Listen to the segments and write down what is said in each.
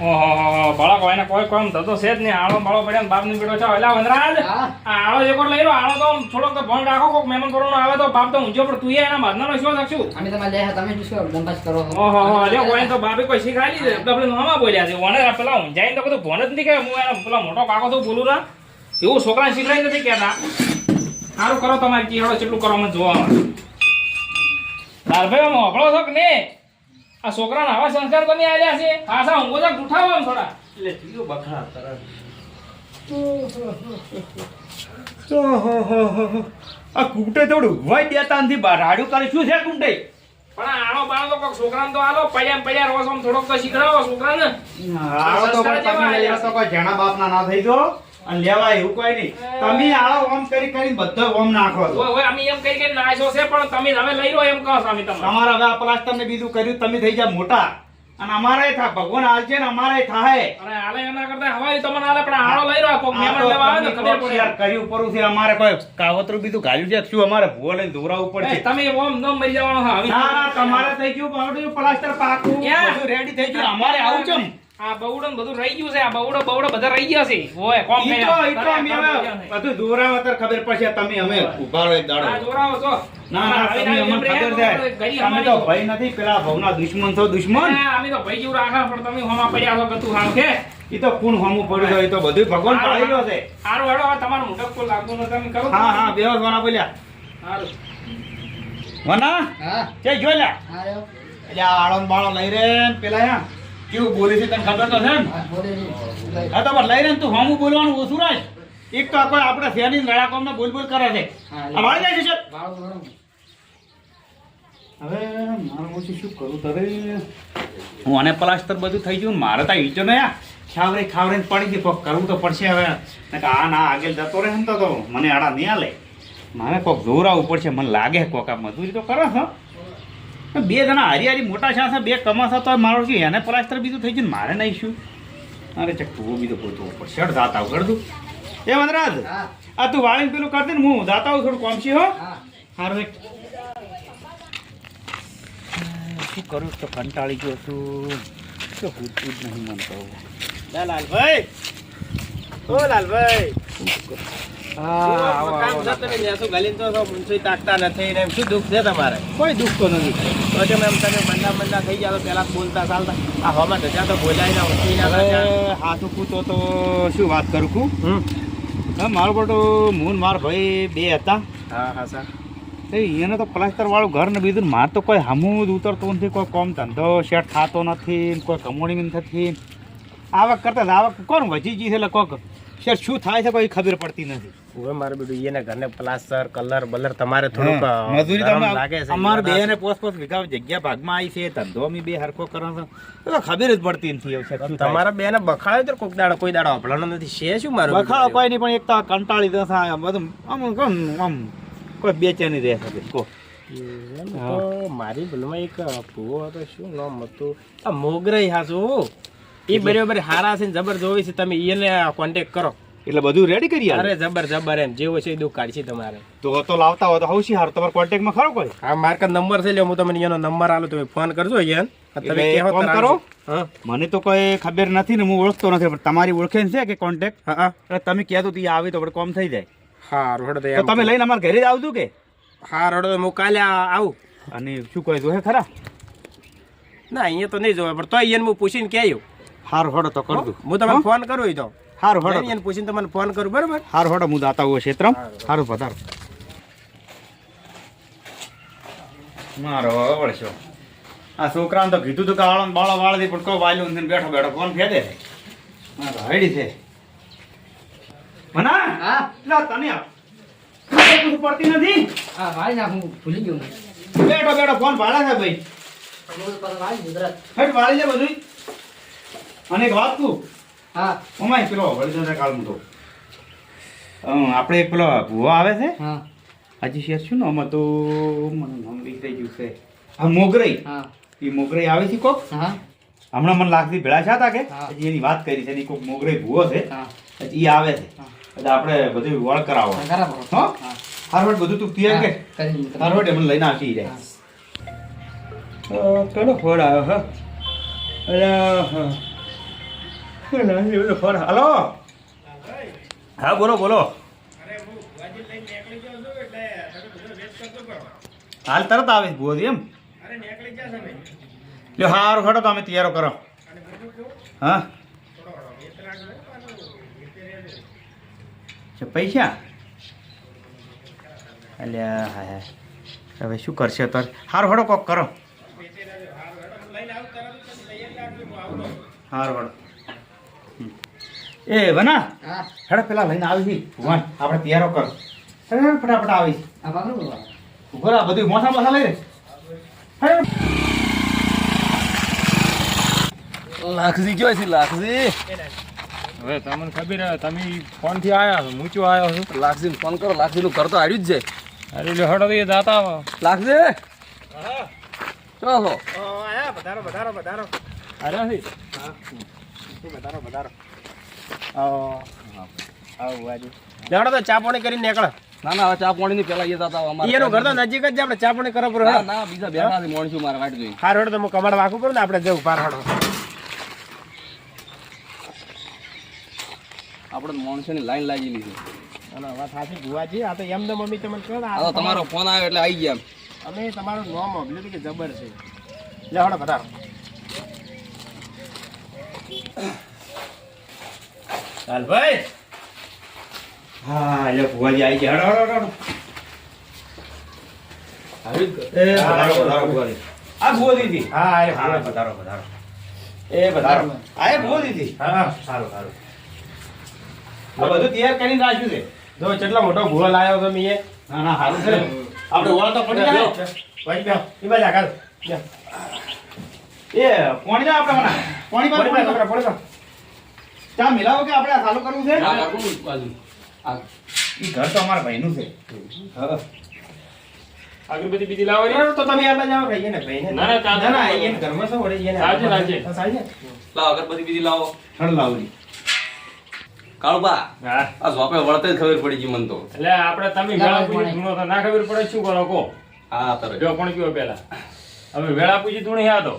ઓહો બાળક હોય ને કોઈ કોમ થતો છે જ નહીં. આળો બાળો પડ્યા ને બાપની બેટો છે. એટલે વનરાજ આ આળો વાર લઈ લો આળો તો થોડોક તો ભણ રાખો કોક મહેમાન કરવાનો આવે તો બાપ તો ઊંચો પણ તું એના બાંધવાનો શું શકશું અમે તમારે લે તમે શું કરો દંપાસ કરો. ઓહો હો અરે કોઈ તો બાપે કોઈ શીખાડી દે આપણે મામા બોલ્યા છે ઓને પેલા ઊંઝાઈને તો બધું ભણ જ નહીં કે હું એનો પેલા મોટો કાકો તો બોલું ના એવું છોકરાને શીખડાઈ નથી કહેતા. સારું કરો તમારે ચીહડો કેટલું કરો મને જોવા લાલભાઈ આમ હોભળો છો કે નહીં? આ છોકરાને આવા સંસ્કાર તો નહીં આલ્યા છે? પાછા ઊંઘો તો ઉઠાવો આમ થોડા. એટલે થયું બખડા તરત. આ કૂટે થોડું વાઈ દેતા નથી બહાર રાડ્યું કરે. શું છે કૂટે? પણ આ આળો બાળો તો કોક છોકરાને તો આલો પડ્યા ને પડ્યા રોજ આમ થોડોક તો શીખડાવો છોકરાને. આળો તો પણ તમે લઈ કોઈ જેણા બાપના ના થઈ જો અને લેવાય એવું કોઈ નહીં. તમે આળો ઓમ કરી કરીને બધો ઓમ નાખો છો. ઓય અમે એમ કઈ કઈ નાશો છે પણ તમે હવે લઈ લો એમ કહો છો અમે તમને. તમારે હવે આ પ્લાસ્ટર ને બીજું કર્યું તમે થઈ જાય મોટા. અને અમારે થા ભગવાન હાલશે ને અમારે થાય અરે હાલે એના કરતા હવાય તમને હાલે પણ આળો લઈ રહ્યો કોક મહેમાન લેવા આવે ને ખબર પડે. યાર કર્યું પરું છે અમારે કોઈ કાવતરું બીજું ગાલ્યું છે શું અમારે ભૂવો લઈને દોરાવવું એ, પડશે? તમે ઓમ ન મરી જવાનો હા ના તમારે થઈ ગયું પાવડું પ્લાસ્ટર પાકું રેડી થઈ ગયું અમારે આવું છે આ બવડો બધું રહી ગયું છે. આ બવડો બવડો બધા રહી ગયા છે. ઓય કોમ ઈ તો ઈ તો અમે બધું દોરાવા તર ખબર પડશે તમે અમે ઊભા રહો એક દાડો. આ જોરાવો છો. ના ના તમે અમને ખબર છે. તમે તો તો. નથી પેલા ભવના દુશ્મન છો દુશ્મન? અમે તો ભાઈ જેવું રાખે પણ તમે હોમાં પડ્યા છો કતું હાલ કે ઈ તો ખૂન હમું પડ્યું છે તો બધું ભગવાન પાડી છે. હારું હેડો તમારું મોઢું કોઈ લાગતું નથી તમે કરો. હા હા વના બોલ્યા. હારું. વના? હા. તે જોઈ લે. હા રહ્યો. એટલે આ આળો બાળો લઈ રે પેલા યા. કેવું બોલે છે તને ખબર તો છે ને? હા, તો પણ લઈ રહે તું હું બોલવાનું ઓછું રાખ એક તો આપણે કોઈ આપણે શેરની લડાકોમને બોલ બોલ કરે છે. હા, જાય છે વાળું વાળું. હવે મારે ઓછું શું કરું? તારે હું આને પ્લાસ્ટર બધું થઈ ગયું મારે તો ઈચો ને ખાવરે ખાવરે પડી ગઈ કોક કરવું તો પડશે હવે. નકર આ ના આગળ જતો રહે ને તો તો મને આડા નહીં આલે મારે કોક જોરાવવું પડશે મને લાગે કોક આ મજૂરી તો કરો છો બે જણા હારી હારી મોટા છે બે કમાસા તો મારો શું એને પ્લાસ્ટર બીજું થઈ ગયું મારે નહીં શું? અરે ચક તું બીજું ગોતવું પડશે શર્ટ દાતા આવું કર દઉં એ વનરાજ આ તું વાળીને પેલું કરતી ને હું દાતા આવું થોડું કોમસી હો. હા. હારું એક. શું કરું તો કંટાળી ગયો છું. તો પૂછતું જ નહીં મનતો. લાલભાઈ. ઓ લાલભાઈ. તો કોઈ દુઃખ તો નથી. તો તમે એમ તમે મંદા મંદા થઈ તો પેલા બોલતા ચાલતા. આ હવામાં ધજા તો બોલાય ના ઉઠી ના હવે. હાથું તો શું વાત કરું છું. હા મારો બટો મૂન માર ભાઈ બે હતા. હા હા સર. એને તો પ્લાસ્ટર વાળું ઘર ને બીજું માર તો કોઈ હમું જ ઉતરતું નથી કોઈ કોમ ધંધો સેટ થતો નથી કોઈ કમોણી નથી આવક કરતા જ આવક કોણ વધી ગઈ છે એટલે કોક. શેર શું થાય છે કોઈ ખબર પડતી નથી. હવે મારે બધું એને ઘરને પ્લાસ્ટર કલર બલર તમારે થોડુંક મજૂરી તમે લાગે છે અમાર બે ને પોસ પોસ વીઘા જગ્યા ભાગમાં આવી છે ધંધો અમે બે હરખો કરો છો. તો ખબર જ પડતી નથી એવું. તમારા બેને બખાડ્યો તો કોઈક દાડો કોઈ દાડો અભળાનો નથી છે શું મારું બખાડો કોઈ નહીં પણ એક તો કંટાળી દે છે આમ બધું આમ આમ કોઈ બેચેની રહે છે કો. મારી ભૂલમાં એક પૂવો હતો શું નામ હતું? આ મોગરાઈ હાસુ એ બરાબર હારા છે ને જબર જોવી છે તમે એને કોન્ટેક કરો. એટલે બધું રેડી કરી અરે જબર જબર એમ જેવો છે દુઃખ કાઢશે તમારે. તો તો લાવતા હોય તો હવશી હાર તમારા કોન્ટેક્ટમાં ખરો કોઈ? હા મારા નંબર છે લ્યો હું તમને એનો નંબર આલો તમે ફોન કરજો યાર. તમે ફોન કરો? હા. મને તો કોઈ ખબર નથી ને હું ઓળખતો નથી પણ તમારી ઓળખે છે કે કોન્ટેક્ટ હા હા. એટલે તમે કહેતો તો આવી તો આપણે કોમ થઈ જાય. હા રોડ તો તમે લઈને અમારા ઘરે જ આવજો કે? હા રોડ તો હું કાલે આવું. અને શું કહે જોહે ખરા? ના અહીંયા તો નહીં જોવે પણ તો એને હું પૂછીને કહ્યું. હાર હોડો તો કર દઉં. હું તમને ફોન કરું ઈ તો હાર હોડો એને પૂછીને તમને ફોન કરું બરાબર? હાર હોડો હું દાતા હોય ક્ષેત્ર હારું પધારો. મારો વળશો આ છોકરાને તો કીધું તું કે આળો ને બાળો વાળતી પણ કોઈ વાલ્યું ને બેઠો બેઠો ફોન ફેદે મારો હાઈડી છે. મના હા. લા તને આ. પડતી નથી? હા વાળી નાખું ભૂલી ગયો બેઠો બેઠો ફોન ભાડા છે ભાઈ. પાછો વાળી વાળી લે બધું અને એક વાત કહું? હા. ઓમાય પેલો વળી કાળ કાલ આપણે પેલો ભૂવો આવે છે? હા. હજી શેર શું ને આમાં તો મને નામ વિસરાઈ ગયું છે. હા મોગરાઈ. હા. એ મોગરાઈ આવે છે કોક? હા. હમણાં મને લાગતી ભેળા છે હતા કે હજી એની વાત કરી છે એની કોક મોગરાઈ ભૂવો છે. હા. હજી એ આવે છે. એટલે આપણે બધું વળ કરાવો. હા, હારવડ બધું તું તૈયાર કે હારવડ એમને લઈને આવી જાય. કયો ફળ આવ્યો હા. અરે હા. હલો? હા, બોલો બોલો. હાલ તરત આવે ભૂવાજી, એમ? લ્યો હારું હડો તમે તૈયારો કરો. હા? પૈસા? અલ્યા હા હા હવે શું કરશે તો હારું હડો કોક કરો. હારું હમ. એ વના હા. પેલા લઈને આવી છી ભગવાન આપણે તૈયારો કર. હેડો હેડો, ફટાફટ આવી આ રહો, બધું મોસા મોસા લઈ લાખજી કયો છે લાખજી? હવે તમને ખબર તમે ફોનથી આવ્યા છો મૂચો આવ્યો છું. લાખજી ફોન કરો લાખજી નું ઘર તો હાર્યું જ છે. અરે એટલે હડો તો એ જાતા લાખજી? ચલો આયા વધારો વધારો વધારો. અરે છે વધારો પધારો આવો. આવો વાજી લેવડો તો ચા પાણી કરીને નીકળો. ના ના હવે ચા પાણી ની પેલા જતા અમારે. એનું ઘર તો નજીક જ છે આપણે ચા પાણી કરો ના ના બીજા બેઠા છે મોણશું મારે વાટ જોઈ હાર હડો તો હું કમાડ વાકું પડું ને આપણે જવું પાર હડો આપણે મોણસો ની લાઈન લાગી છે. અને વાત સાચી ભુવાજી આ તો એમ તો મમ્મી તમને કહો ને, આ તમારો ફોન આવ્યો એટલે આવી ગયા અમે તમારું નામ હતું કે જબર છે. લે હડો પધારો. ચાલ ભાઈ હા એટલે ભુવાજી આવી ગયા. હડો હડો હડો દીધી આ હા અરે હા ભુવાજી. પધારો પધારો એ આ હા સારું સારું. આ બધું તૈયાર કરીને રાખ્યું છે? જો કેટલો મોટો ભૂવો લાવ્યો ના ના સારું છે. આપણે તો પડી જાય ભાઈ એ બાજુ આગળ. એ પોણી ના આપણે પોણી પોણી. ચા મિલાવો કે આપણે આ કરવું છે? આ કાકુનું બાજુ. આ. ઈ ઘર તો અમારા ભાઈનું છે. હા. અગરબત્તી બીજી લાવો તો તમે આ બાજુ આવો કહીએ ને ભાઈને. ના, ના, ચા ના, ના, એને ઘરમાં શું વળી એને સાંજે, સાંજે. સાજે. લાવ અગરબત્તી બીજી લાવો. હળ લાવલી કાળુબા હા. આ ઝોપે વળતે ખબર પડી ગઈ મન તો. એટલે આપણે તમે ગાળો તો ના ખબર પડે શું કરો કો હા તરે જો પણ કયો પેલા હવે વેળા પૂછી તું નહીં આતો.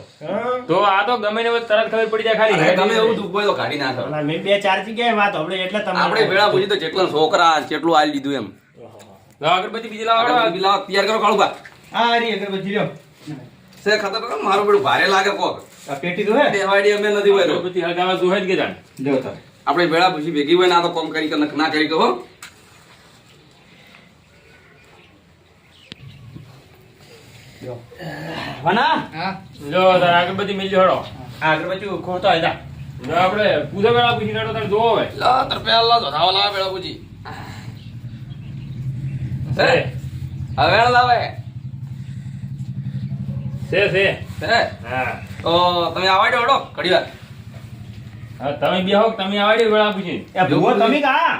તો આ તો ગમે ને તરત ખબર પડી જાય ખાલી. તમે એવું દુઃખ હોય તો કાઢી નાખો. મેં બે ચાર જગ્યાએ વાત આપણે એટલે તમે આપણે વેળા પૂછી તો જેટલા છોકરા કેટલું આલી દીધું એમ. લાવો અગરબત્તી બીજી લાવો બીજી લાવો તૈયાર કરો કાળુબા હા રહી અગરબત્તી લ્યો. સે ખતર મારું બેડું ભારે લાગે કોક. આ પેટી તો હે? દેવાડી અમે નથી હોય અગરબત્તી હળગાવા જોહે જ કે જાણ? લ્યો તાર. આપણે વેળા પૂછી ભેગી હોય ના તો કોમ કરી કે ના કરી કહો વના? હા. જો તાર અગરબત્તી મિલજો હળો. આ અગરબત્તી ખોતો આયતા. આપણે પૂછો વેળા પૂછી નાડો તાર જોવો હવે. લા તર પેલા તો ધાવા લાવે ભેળા પૂછી છે. હવે લાવે. છે છે. હા. તો તમે આવાડ્યો હડો ઘડી વાર. હા તમે બેહો તમે આવડી વેળા પૂછી એ ભૂવો તમે કા?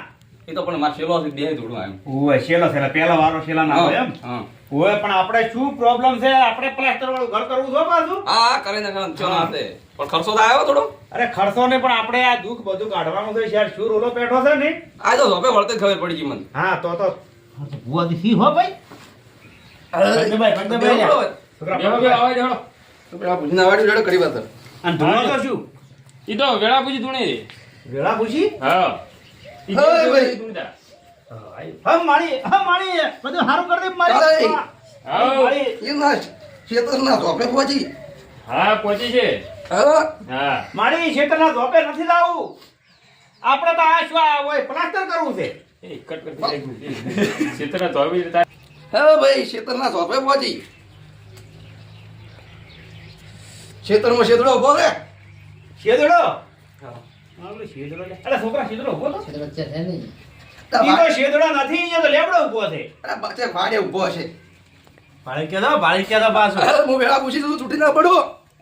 એ તો પણ મારે છેલ્લો બે જોડું એમ ઓય શેલો શેલા પેલા વારો શેલા ના હોય એમ? હા. ઓય પણ આપણે શું પ્રોબ્લેમ છે? આપણે પ્લાસ્ટર વાળું ઘર કરવું છો પાછું. હા કરી નાખો ચલો આપે પણ ખર્ચો તો આવ્યો થોડો. અરે ખર્ચો ને પણ આપણે આ દુઃખ બધું કાઢવાનું છે શેર શું રોલો પેઠો છે ને? આ તો હવે વળતે ખબર પડી ગઈ મને. હા તો તો. ભૂવા દીધી હો ભાઈ? પંદરભાઈ લ્યા. છોકરા પૂછીને આવડી રેડો કરી વાત અને ધૂણો તો શું? ઈ તો વેળા પૂછી ધૂણી રે વેળા પૂછી હા ભાઈ. હમ મારી હમ મારી બધું સારું કરી દે મારી ચાલે. એ. ના શેતર ના ઝોપે પહોંચી. હા પહોંચી છે. હા? હા. મારી ક્ષેત્રના ધોપે નથી લાવું. આપણે તો આ શું હોય પ્લાસ્ટર કરવું છે? હા ભાઈ ના પહોંચી. શેતડો ઊભો રે છોકરા શેદડો ઊભો તો. એટલે છે નહીં. ઈ શેદડો નથી ઈ તો લેબડો ઊભો છે. અરે બચ્ચે વાડે ઊભો છે. ભાળી કે દો, ભાળી કે દો પાછું. હું વેળા પૂછી તું છૂટી ના પડો.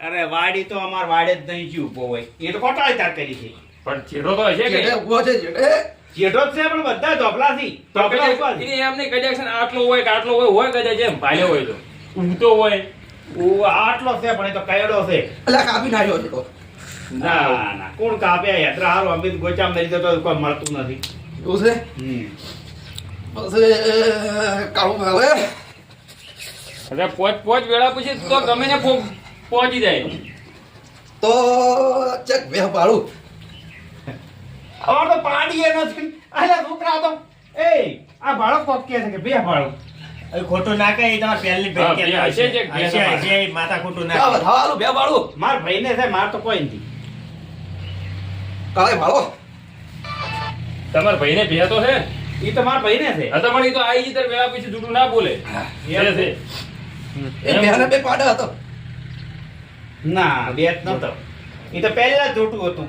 અરે વાડી તો અમાર વાડે જ નહીં ઊભો હોય. એ તો કોટાળી તાર કરી છે પણ ચેડો તો હશે કે? ઊભો છે જેઠે. જેઠો છે પણ બધા ધોપલાથી ધોપલા છે. એની એમ નહીં કદાચ છે આટલો હોય કે આટલો હોય હોય કદાચ એમ ભાલ્યો હોય તો. ઊંઘતો હોય. ઓ, આટલો છે પણ એ તો કયડો છે. એટલે કાપી નાખ્યો છે તો. ના ના કોણ કાપ્યા યાત્રા હારો અમિત ગોચા મરી જતો તો કોઈ મળતું નથી. એવું છે. પછી કાળું હવે અરે પોચ પોચ વેળા પછી તો ગમે ને પહોંચી જાય તો ચક બે પાડું અમાર તો પાડીએ નથી અરે છોકરા તો એ આ ભાડો કોક કે છે કે બે ભાડો હવે ખોટું ના કહે એ તમારે પહેલી ભાઈ હશે જ હશે હશે એ માથા ખોટું ના થવાનું. બે ભાડું માર ભાઈને છે માર તો કોઈ નથી કાલે ભાળો તમારા ભાઈને ભેગા તો છે? ઈ તો ભાઈ ભાઈને છે. હતા તો પણ ઈ તો આઈ જી તાર વેળા પછી જૂઠું ના બોલે. એ છે. એ બેને બે પાડો હતો. ના બે નતો ઈ તો પહેલા જ જોટું હતું.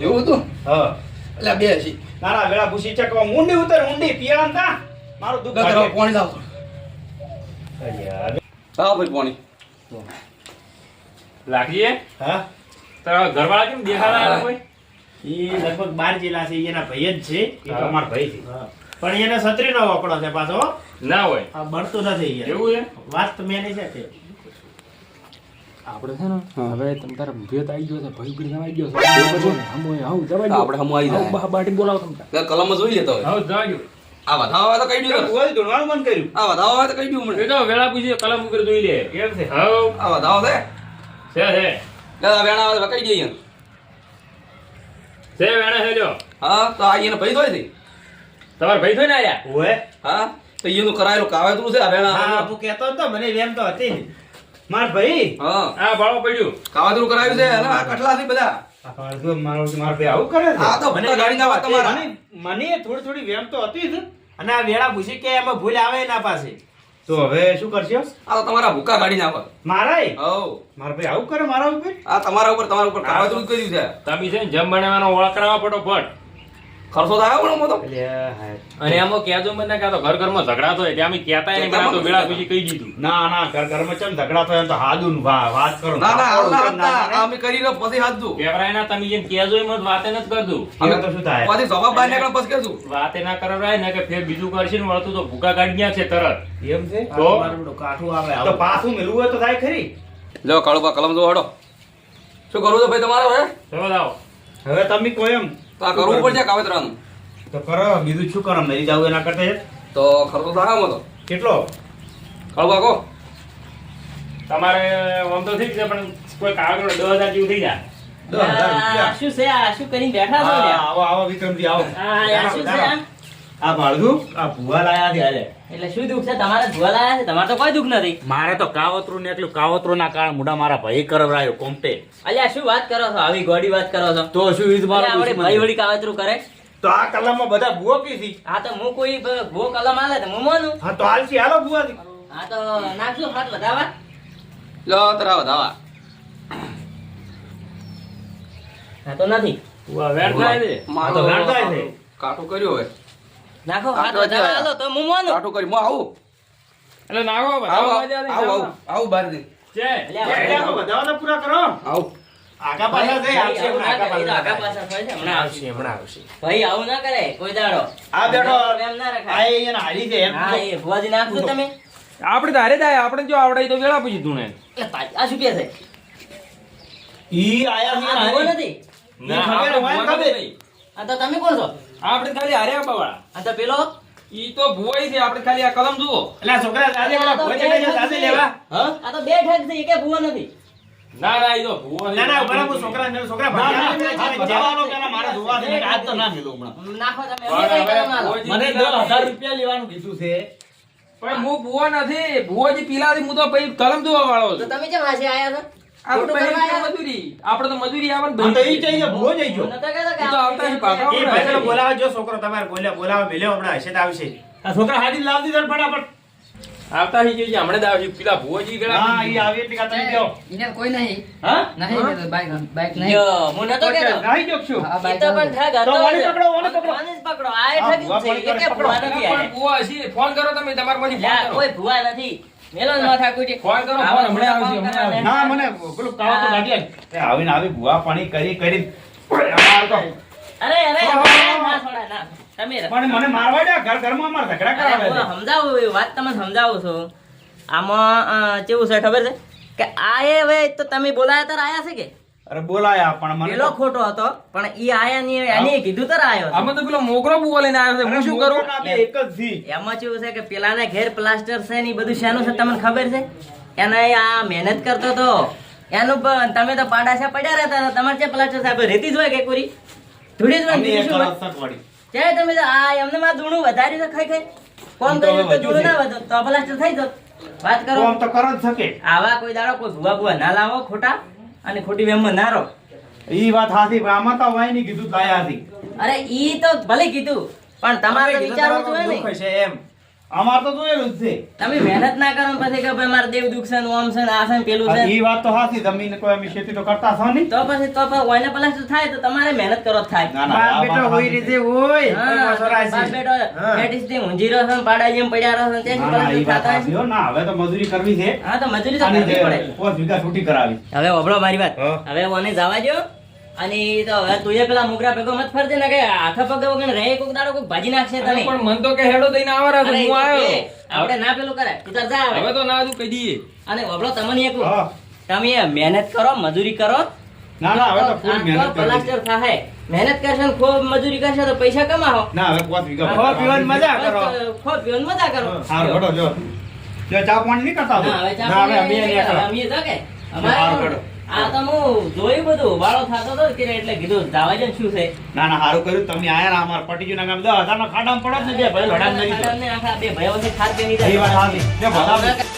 એવું હતું? હા. એટલે બે છે નાના વેળા ભૂસી ચકવા ઊંડી ઉતર ઊંડી પિયાન તા મારું દુખ કાઢે. પાણી લાવ અલ્યા, હા ભાઈ પાણી. લાગીએ હા? તારા ઘરવાળા કેમ દેખાડા કોઈ એ લગભગ બાર જિલ્લા છે એના ભાઈ જ છે. ઈ તો માર ભાઈ છે. પણ એને છત્રીનો વકડો છે પાછો. ના હોય. બળતો બળતું નથી એવું છે? વાત તો મેં નહીં છે આપડે આપણે છે ને હવે તમ તારે ભેત આવી ગયો છે ભાઈ ભીડ આવી ગયો છે. બરોબર છે ને? હમ હોય, હમ જવાય ગયો. આપણે હમ આવી જાય. બાટી બોલાવો તમ કલમ જોઈ લેતો હોય. હવે જાજો આ વધાવા આવે તો કઈ દઉં કોઈ ધૂણવાનું બંધ કર્યું. આ વધાવા આવે તો કઈ દઉં એ તો વેળા પૂછી કલમ ઉપર જોઈ લે. કેમ છે. હવ આ વધાવો છે? છે છે. વેણા આવે તો કઈ દઈએ છે વેણે છે લ્યો હા તો આ એને ભાઈ ધોઈ છે. તમારા ભાઈ ને આયા ઓએ હા તો એનું કરાયેલું કાવેતરું છે આ વેણા હા હું કહેતો હતો મને વેમ તો હતી. માર ભાઈ. હા. આ બાળો પડ્યું. કાવેતરું કરાયું છે આ કટલા થી બધા. આ મારો આવું કરે છે? આ તો ભૂકા ગાડીના વાત મને મને થોડી થોડી વેમ તો હતી જ. અને આ વેળા ભૂસી કે એમાં ભૂલ આવે એના પાસે. તો હવે શું કરશો? આ તો તમારા ભૂકા ગાડી નાખો. મારાય? હવ. મારા ભાઈ આવું કરે મારા ઉપર? આ તમારા ઉપર તમારા ઉપર કાવેતરું કર્યું છે. તમે છે ને જમ બનાવવાનો પડો ફટોફટ. ખર્ચો થાય પણ તો અને એમાં કહેજો મને કે આ તો ઘર ઘરમાં ઝઘડા થાય ત્યાં અમે કહેતા નહીં પણ તો વેળા પૂછી કહી દીધું. ના ના ઘર ઘરમાં ચમ ઝઘડા થાય તો હાદું વાત કરો. ના ના આવું ના હતા કરે? આ અમે કરી રહ્યો પછી હાદુ. કેવરાય ના તમે જેમ કહેજો એમ વાતે નથી કરતું અમે તો શું થાય? પછી જવાબ બહાર નીકળે પછી કહેશું વાતે ના કરાવરાય ને કે ફેર બીજું કરશે ને વળતું તો ભૂકા કાઢી ગયા છે તરત. એમ છે? તો? મારું કાઠું આવે તો પાછું મેળવું હોય તો થાય ખરી. લો કાળુબા કલમ જો હડો. શું કરવું તો ભાઈ તમારે હવે? હવે તમે કોઈ એમ. તો આ કરવું પડશે કાવેતરાનું. તો કરો બીજું શું કરો? મરી જાવ એના કરતા તો ખર્ચો થાય આમાં તો કેટલો? કાળુબા કહો તમારે આમ તો ઠીક છે પણ કોઈ કાગળ દસ હજાર જેવું થઈ જાય. દસ હજાર રૂપિયા. શું છે? આ શું કરીને બેઠા છો? આવો આવો વિક્રમજી આવો. આ શું છે? આ ભાડું આ ભુવા લાયા છે એટલે શું દુઃખ છે? તમારે ધોવા લાયા છે? તમારે તો કોઈ દુઃખ નથી. મારે તો કાવતરું ને એટલું કાવતરું ના કારણ મુડા મારા ભાઈ કરવરાયો કોમ્પે અલ્યા શું વાત કરો છો? આવી ગોડી વાત કરો છો? તો શું ઈદ મારો ભાઈ વળી કાવતરું કરે? તો આ કલમમાં બધા ભૂવો કીધી આ તો હું કોઈ ભૂવો કલમ આલે તો હું મોનું? હા તો હાલસી હાલો ભુવાજી. આ તો નાખશું હાથ વધાવા લો તરા વધાવા આ તો નથી. ભૂવા છે. આ તો ગાંઠ છે. કાઠું કર્યું હવે નાખો હાથ વધારે. આલો તો હું મોનું. કાઠું કરી મો આવું. એટલે નાખો આવો આવો આવો બહાર દે છે તો પૂરા કરો. આવો. આગા પાછા જઈ આવશે આગા પાછા થાય છે, હમણાં આવશે. હમણાં આવશે. ભાઈ આવું ના કરે કોઈ દાડો. આ બેઠો એમ ના આ એને હારી દે એમ હા એ ભુવાજી નાખશો તમે. આપણે તો હારે જાય આપણે જો આવડાય તો વેળા પૂછી તું ને એટલે તારી- આ શું કે છે? ઈ આયા ની હારી. નથી? ના ખબર હોય ખબર. આ તો તમે કોણ છો. આપણે ખાલી હારે આપવા વાળા પેલો? ઈ તો ભુવાઈ છે આપણે ખાલી આ કલમ જુઓ. એટલે છોકરા દાદે વાળા ભુવા છે દાદે લેવા. હ? આ તો બે ઠગ છે કે ભુવા નથી. ના ના ઈ તો ભુવા છે. ના ના બરાબર છોકરા ને છોકરા ભાગ્યા. હાથ પેલા મારે જોવા છે, આજ તો ના મેલો હમણાં. નાખો તમે. મને દસ રૂપિયા લેવાનું કીધું છે. પણ હું ભુવા નથી. ભુવાજી પીલાથી હું તો પછી કલમ ધોવા વાળો તો છું. તમે કેમ આજે આયા છો? આપણે ખોટું પછી કરવા આયા? મજૂરી. આપણે તો મજૂરી આવે તો ઈ જઈ ભુવો જઈ ગયો નતો કહેતો કે ઈ તો આવતા જ પાછા એ ભાઈ બોલાવા જો છોકરો તમારે બોલ્યા બોલાવા મેલ્યો હમણાં હશે તો આવશે. આ છોકરા હાડી લાવી દીધા ફટાફટ. આવતા હી જોઈએ હમણાં જ આવશે પેલા ભુવોજી હા ઈ આવી એટલે કાં તમે કહો. કોઈ નહીં. હા? નહીં બાઈક બાઈક નહીં. જો, હું નતો કહેતો. નાહી ગયો છું હા, તો નહીં. પણ ઠગ તો હતો પકડો, ઓને પકડો. ઓને પકડો. આ એ હા, ઠગ જ છે. ભુવા એકે પકડો. નથી પણ ભુવા હશે ફોન કરો તમે તમારે માંથી ફોન કરો. કોઈ ભુવા નથી. મેલો જ માથાકૂટી. ફોન કરો, ફોન આવા આવશે, હમણાં ના મને પેલું કાવા તો ગાડી આવીને આવી ભુવા પાણી કરી કરી. અરે અરે અરે, ના છોડા, ના. તમે રહો. પણ મને મારવા દે ઘર ઘરમાં અમાર ઝઘડા કરાવે છે. સમજાવું એ વાત તમને સમજાવું છું. આમાં કેવું છે ખબર છે? કે આ એ હવે તો તમે બોલાયા તાર આયા છે કે? અરે બોલાયા પણ મને પેલો ખોટો હતો પણ ઈ આયા ની એની કીધું તાર આયો છે. તો પેલો મોગરો બુવો લઈને આવ્યો છે. હું શું કરું? એક જ જી. એમાં કેવું છે કે પેલાના ઘેર પ્લાસ્ટર છે ને બધું શેનું છે તમને ખબર છે? એને આ મહેનત કરતો તો એનું તમે તો પાડાશા પડ્યા રહેતા હતા. તમારે છે? પ્લાસ્ટર સાહેબ રેતી જ હોય કે પૂરી ધૂળી જ હોય? ત્યારે તમે તો આ એમને માં ધૂણું વધારી તો ખાઈ ખાઈ. કોણ તો ધૂણું ના વધો. તો પ્લાસ્ટર થઈ જત વાત કરો. આમ તો કરો જ શકે. આવા કોઈ દાડો કોઈ ભૂવા ભૂવા ના લાવો ખોટા. અને ખોટી વેમમાં ના રહો. ઈ વાત હાથી પણ આમાં તો વાયની કીધું લાયા હતી અરે ઈ તો ભલે કીધું પણ તમારે તો વિચારવું જોઈએ ને. છે એમ. અમાર તો જોયેલું જ છે. તમે મહેનત ના કરો પછી કે ભાઈ મારે દેવ દુઃખ છે ને ઓમ છે ને આ છે ને પેલું છે એ વાત તો હાથી જમીન કોઈ અમે ખેતી તો કરતા છો નહીં. તો પછી તો પછી ઓયને પ્લાસ્ટર થાય તો તમારે મહેનત કરો થાય. ના ના બાપ બેટો હોય રીતે હોય છે. બાપ બેટો બેટીસથી ઊંજી રહ્યો છે પાડા જેમ પડ્યા રહ્યો છે તે ના ના હાચી હો. ના હવે તો મજૂરી કરવી છે. હા તો મજૂરી તો કરવી પડે. પોચ વીઘા છૂટી કરાવી. હવે ઓબળો મારી વાત. હવે ઓને જવા દો અને તો હવે તું પેલા મુગરા ભેગો મત ફરજે ને કે હાથ પગ વગર રહે કોક દાડો કોક ભાજી નાખશે તને. પણ મન તો કે હેડો દઈને આવરા હું આવ્યો. આપણે ના પેલું કરે તું તાર જા હવે તો ના હજુ કહી દઈએ. અને વભળો તમને એક તમે મહેનત કરો મજૂરી કરો. ના ના હવે તો ફૂલ મહેનત પ્લાસ્ટર થાય મહેનત કરશો ને ખૂબ મજૂરી કરશો તો પૈસા કમાવો. ના હવે પોચ વીઘા ખાવા પીવાની મજા કરો. ખૂબ પીવાની મજા કરો. હારું હડો જો. જો ચા પાણી નહીં કરતા હવે ચા પાણી અમે નહીં કરતા અમે તો કે અમારે. આ તો હું જોયું બધું. વાળો થતો હતો કે એટલે કીધું જવા શું છે? ના ના સારું કર્યું. તમે આયા અમાર પટીજી ના ગામ ખાડામાં ને બે ભાઈ લડામ નહીં આખા બે ભાઈઓ એ વાત